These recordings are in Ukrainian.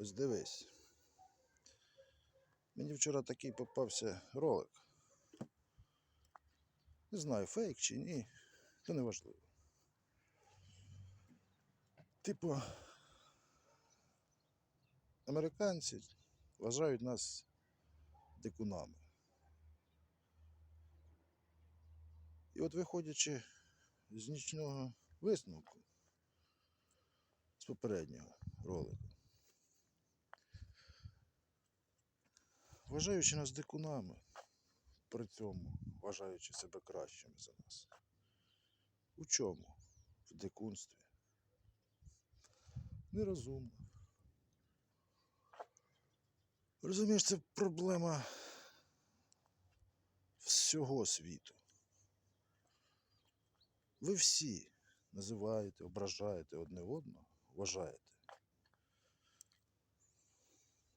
Ось дивись. Мені вчора такий попався ролик. Не знаю, фейк чи ні, то не важливо. Типу, американці вважають нас дикунами. І от виходячи з нічного висновку з попереднього ролику, вважаючи нас дикунами, при цьому вважаючи себе кращими за нас. У чому? В дикунстві. Нерозумно. Розумієш, це проблема всього світу. Ви всі називаєте, ображаєте одне одного, вважаєте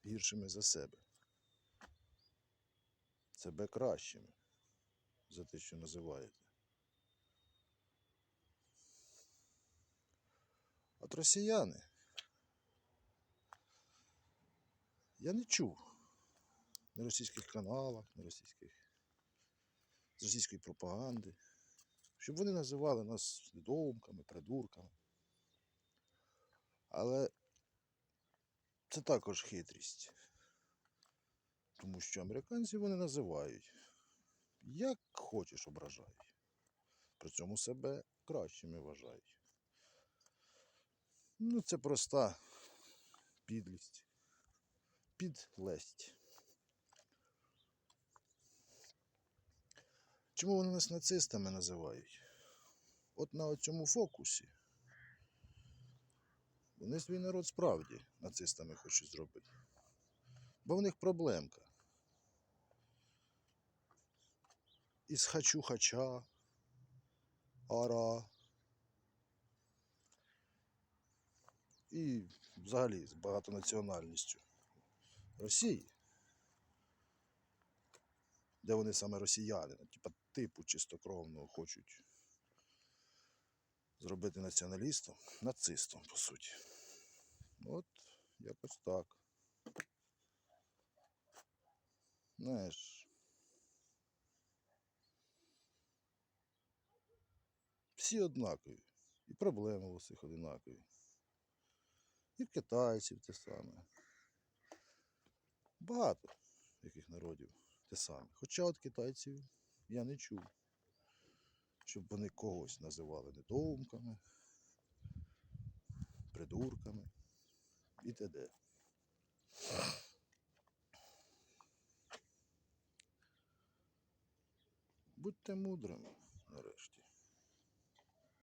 гіршими за себе. Себе кращими за те, що називаєте. От росіяни. Я не чув на російських каналах, на російських з російської пропаганди, щоб вони називали нас недоумками, придурками. Але це також хитрість. Тому що американці вони називають як хочеш ображають. При цьому себе кращими вважають. Ну, це проста підлість. Підлесть. Чому вони нас нацистами називають? От на цьому фокусі. Вони свій народ справді нацистами хочуть зробити. Бо в них проблемка. Із хачу-хача, ара. І взагалі з багатонаціональністю Росії. Де вони саме росіяни, типа типу чистокровного хочуть зробити націоналістом, нацистом, по суті. От якось так. Знаєш. Всі однакові. І проблеми у всіх однакові. І в китайців те саме. Багато яких народів те саме. Хоча от китайців я не чув, щоб вони когось називали недоумками, придурками і т.д. Будьте мудрими нарешті.